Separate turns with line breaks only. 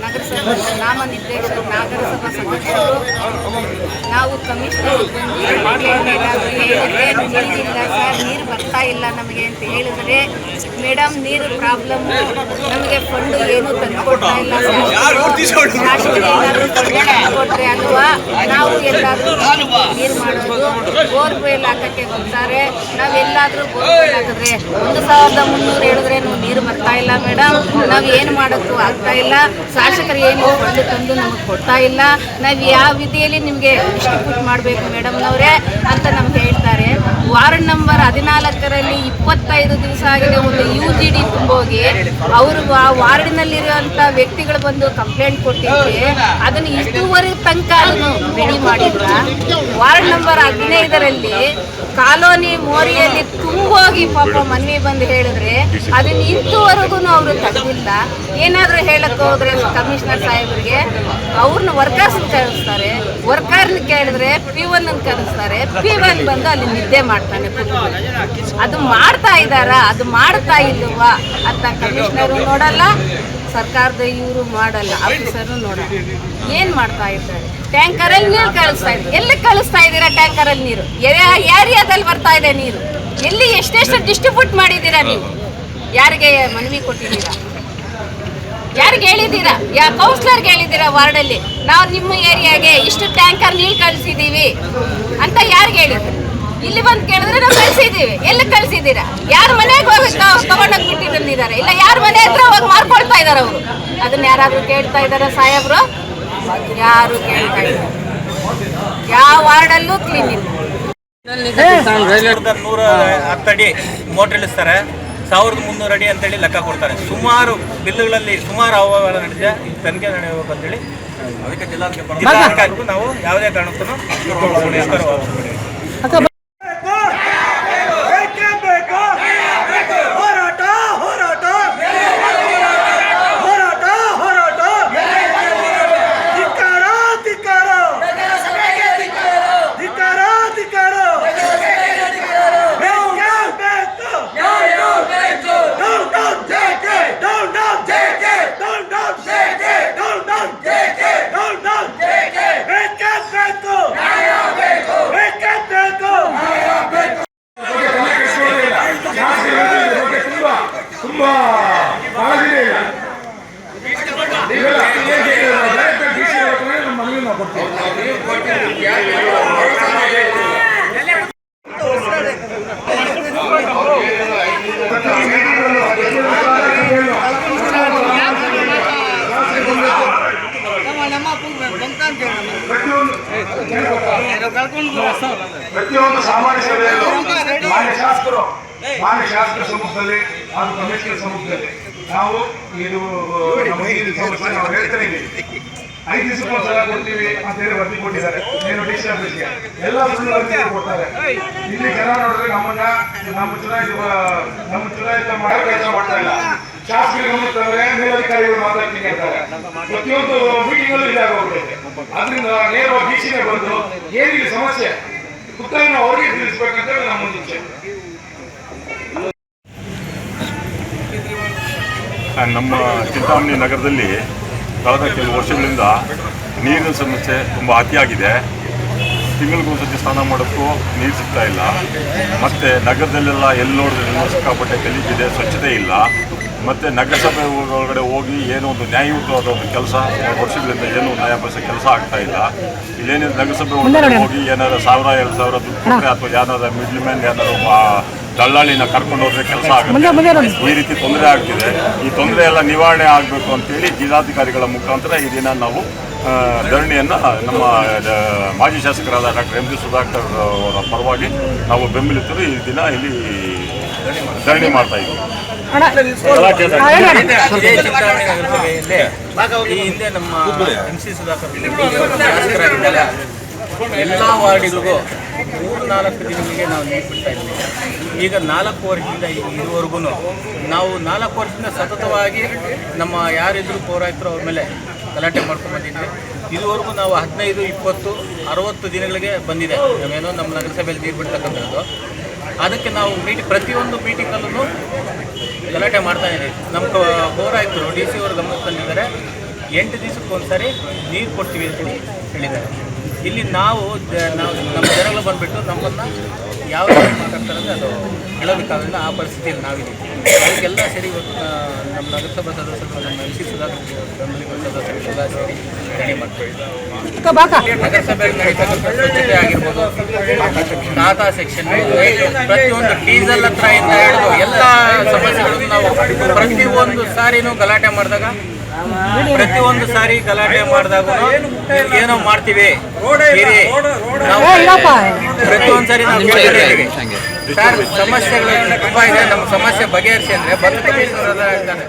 ನಗರಸಭಾ ನಾಮನಿರ್ದೇಶಕ ನಗರಸಭಾ ಸದಸ್ಯರು ನಾವು ಕಮಿಷನರ್ ಬಂದು ಏನಾದರೂ ಹೇಳಿದ್ರೆ ನೀರಿಲ್ಲ ಸರ್ ನೀರು ಬರ್ತಾ ಇಲ್ಲ ನಮಗೆ ಅಂತ ಹೇಳಿದ್ರೆ ಮೇಡಮ್ ನೀರು ಪ್ರಾಬ್ಲಮ್ ನಮಗೆ ಫಂಡ್ ಏನು ತಂದುಕೊಡ್ತಾ ಇಲ್ಲ ಕೊಟ್ಟರೆ ಅಲ್ವಾ ನಾವು ಎಲ್ಲಾದ್ರೂ ನೀರು ಮಾಡೋದು ಬೋರ್ವೆಲ್ ಹಾಕಕ್ಕೆ ಬರ್ತಾರೆ ನಾವೆಲ್ಲಾದ್ರೂ ಬೋರ್ವೆಲ್ ಹಾಕಿದ್ರೆ ಒಂದು ಸಾವಿರದ ಮುನ್ನೂರು ಹೇಳಿದ್ರೆ ನೀರು ಬರ್ತಾ ಇಲ್ಲ ಮೇಡಮ್ ನಾವು ಏನು ಮಾಡೋಕ್ಕೂ ಆಗ್ತಾ ಇಲ್ಲ. ಶಾಸಕರು ಏನು ಒಂದು ತಂದು ನಮಗೆ ಕೊಡ್ತಾ ಇಲ್ಲ. ನಾವು ಯಾವ ವಿಧಿಯಲ್ಲಿ ನಿಮಗೆ ಡಿಸ್ಟ್ರಿಬ್ಯೂಟ್ ಮಾಡಬೇಕು ಮೇಡಮ್ನವರೇ ಅಂತ ನಮ್ಗೆ ಹೇಳ್ತಾರೆ. ವಾರ್ಡ್ ನಂಬರ್ ಹದಿನಾಲ್ಕರಲ್ಲಿ ಇಪ್ಪತ್ತೈದು ದಿವಸ ಆಗಿದೆ ಒಂದು ಯು ಜಿ ಡಿ ತುಂಬೋಗಿ. ಅವರು ಆ ವಾರ್ಡಿನಲ್ಲಿರುವಂಥ ವ್ಯಕ್ತಿಗಳು ಬಂದು ಕಂಪ್ಲೇಂಟ್ ಕೊಟ್ಟಿದ್ರೆ ಅದನ್ನು ಇಷ್ಟುವರೆಗೆ ತನಕ ಅದನ್ನು ರೆಡಿ ಮಾಡಿಲ್ಲ ವಾರ್ಡ್ ನಂಬರ್ ಹದಿನೈದರಲ್ಲಿ ಕಾಲೋನಿ ಮೋರಿಯಲ್ಲಿ ತುಂಬೋಗಿ ಪಾಪ ಮನವಿ ಬಂದು ಹೇಳಿದ್ರೆ ಅದನ್ನು ಇಂದುವರೆಗೂ ಅವರು ತಗ್ದಿಲ್ಲ. ಏನಾದರೂ ಹೇಳಕ್ಕೆ ಹೋದ್ರೆ ಕಮಿಷನರ್ ಸಾಹೇಬರಿಗೆ ಅವ್ರನ್ನ ವರ್ಕರ್ಸ್ ಕರೆಸ್ತಾರೆ. ವರ್ಕರ್ನ ಕೇಳಿದ್ರೆ ಪಿ ಒನ್ ಕರೆಸ್ತಾರೆ. ಪಿ ಒನ್ ಬಂದು ಅಲ್ಲಿ ನಿದ್ದೆ ಮಾಡ್ತಾನೆ ಅದು ಮಾಡ್ತಾ ಇದ್ದಾರಾ? ಅದು ಮಾಡ್ತಾ ಇಲ್ವಾ ಅಂತ ಕಮಿಷನರು ನೋಡಲ್ಲ, ಸರ್ಕಾರದ ಇವರು ಮಾಡಲ್ಲ ಆಫೀಸರು ನೋಡಲ್ಲ. ಏನು ಮಾಡ್ತಾ ಇದ್ದಾರೆ? ಟ್ಯಾಂಕರಲ್ಲಿ ನೀರು ಕಳಿಸ್ತಾ ಇದ್ದಾರೆ ಎಲ್ಲಿ ಕಳಿಸ್ತಾ ಇದ್ದೀರಾ ಟ್ಯಾಂಕರಲ್ಲಿ ನೀರು? ಯಾ- ಏರಿಯಾದಲ್ಲಿ ಬರ್ತಾ ಇದೆ ನೀರು. ಎಲ್ಲಿ ಎಷ್ಟೆಷ್ಟು ಡಿಸ್ಟ್ರಿಬ್ಯೂಟ್ ಮಾಡಿದ್ದೀರಾ ನೀವು? ಯಾರಿಗೆ ಮನವಿ ಕೊಟ್ಟಿದ್ದೀರಾ? ಯಾರಿಗೆ ಹೇಳಿದ್ದೀರಾ? ಯಾ ಕೌನ್ಸಿಲರ್ಗೆ ಹೇಳಿದ್ದೀರಾ ವಾರ್ಡಲ್ಲಿ? ನಾವು ನಿಮ್ಮ ಏರಿಯಾಗೆ ಇಷ್ಟು ಟ್ಯಾಂಕರ್ ನೀರು ಕಳಿಸಿದ್ದೀವಿ ಅಂತ ಯಾರಿಗೆ ಹೇಳಿದ್ರು? ಇಲ್ಲಿ ಬಂದು ಕೇಳಿದ್ರೆ ನಾವು ಕಳಿಸಿದ್ದೀವಿ ಎಲ್ಲಿ ಕಳಿಸಿದ್ದೀರಾ? ಯಾರ ಮನೆಗೆ ಹೋಗಿ ತಗೊಂಡೋಗಿ ಬಿಟ್ಟು ಬಂದಿದ್ದಾರೆ. ಇಲ್ಲ ಯಾರ ಮನೆ ಹತ್ರ ಹೋಗಿ ಮಾರ್ಕೊಳ್ತಾ ಇದ್ದಾರೆ ಅವರು. ಅದನ್ನ ಯಾರಾದರೂ ಕೇಳ್ತಾ ಇದ್ದಾರೆ ಸಾಹೇಬ್ರು? ಯಾರು ಕೇಳ್ತಾ ಇಲ್ಲ. ಯಾವ ವಾರ್ಡಲ್ಲೂ ಕ್ಲೀನ್ ಇಲ್ಲ.
ನೂರ ಹತ್ತಡಿ ಮೋಟ್ರ್ ಇಳಿಸ್ತಾರೆ. ಸಾವಿರದ ಮುನ್ನೂರು ಅಡಿ ಅಂತೇಳಿ ಲೆಕ್ಕ ಕೊಡ್ತಾರೆ. ಸುಮಾರು ಬಿಲ್ಲುಗಳಲ್ಲಿ ಸುಮಾರು ಅವಾಗ ನಡೆದಿದೆ. ಈ ತನಿಖೆ ನಡೆಯಬೇಕು ಅಂತೇಳಿ ಅದಕ್ಕೆ ಜಿಲ್ಲಾಧಿಕಾರಿಗೂ ನಾವು ಯಾವುದೇ ಕಾರಣಕ್ಕೂ
ಕೊಡ್ತೀವಿ. ಪ್ರತಿಯೊಂದು ಸಾಮಾನ್ಯ ಸಭೆಯಲ್ಲೂ ಮಾನ್ಯ ಶಾಸಕರು ಮಾನ್ಯ ಶಾಸ್ತ್ರ ಸಮ್ಮುಖದಲ್ಲಿ ಹಾಗೂ ಕಮಿಷನ್ ಸಮ್ಮುಖದಲ್ಲಿ ನಾವು ಇದು ಸಮಸ್ಯೆ ನಾವು ಹೇಳ್ತಾನೆ ಇದ್ದೀವಿ. ಐದು ಕೊಡ್ತೀವಿ ಅಂತ ಹೇಳಿ ವರದಿ ಕೊಟ್ಟಿದ್ದಾರೆ. ಏನು ಡಿ ಸಿ ಆಫೀಸ್ಗೆ ಎಲ್ಲ ಸುಳ್ಳು ವರದಿ ಕೊಡ್ತಾರೆ. ಇಲ್ಲಿ ಜನ ನೋಡಿದ್ರೆ ನಮ್ಮನ್ನ ನಮ್ಮ ಚುನಾಯಿತ ನಮ್ಮ ಚುನಾಯಿತ ಮಾಡೋ ಕೆಲಸ ಮಾಡ್ತಾ ಇಲ್ಲ. ಶಾಸಕರಿಗೆ ಗಮನ ತಂದ್ರೆ ಮೇಲಧಿಕಾರಿಗಳು ಮಾತಾಡ್ತೀನಿ ಅಂತಾರೆ ಪ್ರತಿಯೊಂದು ಮೀಟಿಂಗ್ ಅಲ್ಲೂ ಇದಾಗೋಗ್ತದೆ ಅದರಿಂದ ನೇರವಾಗಿ ಬಂದು ಏನಿಲ್ಲ ಸಮಸ್ಯೆ ಉತ್ತರನ ಅವರಿಗೆ ತಿಳಿಸ್ಬೇಕಂತ ನಮ್ಮ ಒಂದು
ನಮ್ಮ ಚಿಂತಾಮಣಿ ನಗರದಲ್ಲಿ ಕಳೆದ ಕೆಲವು ವರ್ಷಗಳಿಂದ ನೀರಿನ ಸಮಸ್ಯೆ ತುಂಬ ಅತಿಯಾಗಿದೆ. ತಿಂಗಳಿಗೊಂದ್ಸತಿ ಸ್ನಾನ ಮಾಡೋಕ್ಕೂ ನೀರು ಸಿಗ್ತಾ ಇಲ್ಲ. ಮತ್ತು ನಗರದಲ್ಲೆಲ್ಲ ಎಲ್ಲಿ ನೋಡಿದ್ರೆ ಸಿಕ್ಕಾಪಟ್ಟೆ ಗಲೀಜಿದೆ ಸ್ವಚ್ಛತೆ ಇಲ್ಲ. ಮತ್ತು ನಗರಸಭೆ ಒಳಗಡೆ ಹೋಗಿ ಏನೋ ಒಂದು ನ್ಯಾಯಯುತವಾದ ಒಂದು ಕೆಲಸ ವರ್ಷಗಳಿಂದ ಏನು ನ್ಯಾಯಬಸ ಕೆಲಸ ಆಗ್ತಾ ಇಲ್ಲ. ಇಲ್ಲೇನಿದೆ ನಗರಸಭೆ ಒಳಗಡೆ ಹೋಗಿ ಏನಾದ್ರು ಸಾವಿರ ಎರಡು ಸಾವಿರ ಅಥವಾ ಯಾವ್ದಾದ್ರು ಮಿಡ್ಲ್ ಮ್ಯಾನ್ ದಳ್ಳಾಳಿನ ಕರ್ಕೊಂಡು ಹೋದ್ರೆ ಕೆಲಸ ಆಗುತ್ತೆ. ಈ ರೀತಿ ತೊಂದರೆ ಆಗ್ತಿದೆ. ಈ ತೊಂದರೆ ಎಲ್ಲ ನಿವಾರಣೆ ಆಗಬೇಕು ಅಂತೇಳಿ ಜಿಲ್ಲಾಧಿಕಾರಿಗಳ ಮುಖಾಂತರ ಈ ದಿನ ನಾವು ಧರಣಿಯನ್ನ ನಮ್ಮ ಮಾಜಿ ಶಾಸಕರಾದ ಡಾಕ್ಟರ್ ಎಂ ಜಿ ಸುಧಾಕರ್ ಅವರ ಪರವಾಗಿ ನಾವು ಬೆಂಬಲಿತರು ಈ ದಿನ ಇಲ್ಲಿ ಧರಣಿ ಮಾಡ್ತಾ ಇದ್ದೀವಿ
ಇದೇ ಚಿಂತಾಮಣಿ ಈ ಹಿಂದೆ ನಮ್ಮ ಎಂ ಸಿ ಸುಧಾಕರ್ ಶಾಸಕರಾಗಿದ್ದಾಗ ಎಲ್ಲ ವಾರ್ಡ್ಗಳಿಗೂ ಮೂರು, ನಾಲ್ಕು ದಿನಗಳಿಗೆ ನಾವು ನೀರು ಬಿಡ್ತಾ ಇದ್ದೀವಿ. ಈಗ ನಾಲ್ಕು ವರ್ಷದಿಂದ ಇದುವರೆಗೂ ನಾವು ನಾಲ್ಕು ವರ್ಷದಿಂದ ಸತತವಾಗಿ ನಮ್ಮ ಯಾರಿದ್ರು ಪೌರಾಯಿತರು ಅವ್ರ ಮೇಲೆ ಗಲಾಟೆ ಮಾಡ್ಕೊಂಡು ಬಂದಿದ್ವಿ. ಇದುವರೆಗೂ ನಾವು ಹದಿನೈದು, ಇಪ್ಪತ್ತು, ಅರವತ್ತು ದಿನಗಳಿಗೆ ಬಂದಿದೆ. ನಾವೇನೋ ನಮ್ಮ ನಗರಸಭೆಯಲ್ಲಿ ನೀರು ಬಿಡ್ತಕ್ಕಂಥದ್ದು. ಅದಕ್ಕೆ ನಾವು ಮೀಟಿ, ಪ್ರತಿಯೊಂದು ಮೀಟಿಂಗಲ್ಲೂ ಗಲಾಟೆ ಮಾಡ್ತಾ ಇದ್ದೀವಿ. ನಮ್ಮ ಪೌರಾಯುಕ್ತರು, ಡಿ ಸಿ ಅವರು ಗಮನಕ್ಕೆ ತಂದಿದ್ದಾರೆ. ಎಂಟು ದಿವಸಕ್ಕೆ ಒಂದ್ಸರಿ ನೀರು ಕೊಡ್ತೀವಿ ಅಂತೇಳಿ ಹೇಳಿದ್ದಾರೆ. ಇಲ್ಲಿ ನಾವು ನಾವು ನಮ್ಮ ಜನಗಳು ಬಂದುಬಿಟ್ಟು ನಮ್ಮನ್ನು ಯಾವ ರೀತಿ ಮಾತಾಡ್ತಾರೆ ಅಂದರೆ ಅದು ಹೇಳೋದಕ್ಕಾಗಲ್ಲ ಆ ಪರಿಸ್ಥಿತಿಯಲ್ಲಿ ನಾವಿದ್ದೀವಿ. ಅದಕ್ಕೆಲ್ಲ ಸೇರಿ ನಮ್ಮ ನಗರಸಭಾ ಸದಸ್ಯರು ನಮ್ಮ ಎಂ ಸಿ ಸುಧಾಕರ್ ಸದಸ್ಯರು ಎಲ್ಲ ಸೇರಿ ಮಾಡ್ತೀವಿ. ನಗರಸಭೆಯಲ್ಲಿ ನಡೀತಕ್ಕಂಥ ಸ್ವಚ್ಛತೆ ಆಗಿರ್ಬೋದು ಟಾಟಾ ಸೆಕ್ಷನ್ ಪ್ರತಿಯೊಂದು ಡೀಸೆಲ್ ಹತ್ರ ಇಂದ ಹಿಡಿದು ಎಲ್ಲ ಸಮಸ್ಯೆಗಳನ್ನು ನಾವು ಪ್ರತಿಯೊಂದು ಸಾರಿನೂ ಗಲಾಟೆ ಮಾಡಿದಾಗ ಪ್ರತಿಯೊಂದು ಸಾರಿ ಗಲಾಟೆ ಮಾಡಿದಾಗ ಏನೋ ಮಾಡ್ತೀವಿ. ಪ್ರತಿ ನಾವು ಪ್ರತಿಯೊಂದು ಸಾರಿ ನಾವು ಸರ್ ಸಮಸ್ಯೆಗಳು ತುಂಬಾ ಇದೆ. ನಮ್ಮ ಸಮಸ್ಯೆ ಬಗೆಹರಿಸಿ ಅಂದ್ರೆ ಇರ್ತಾನೆ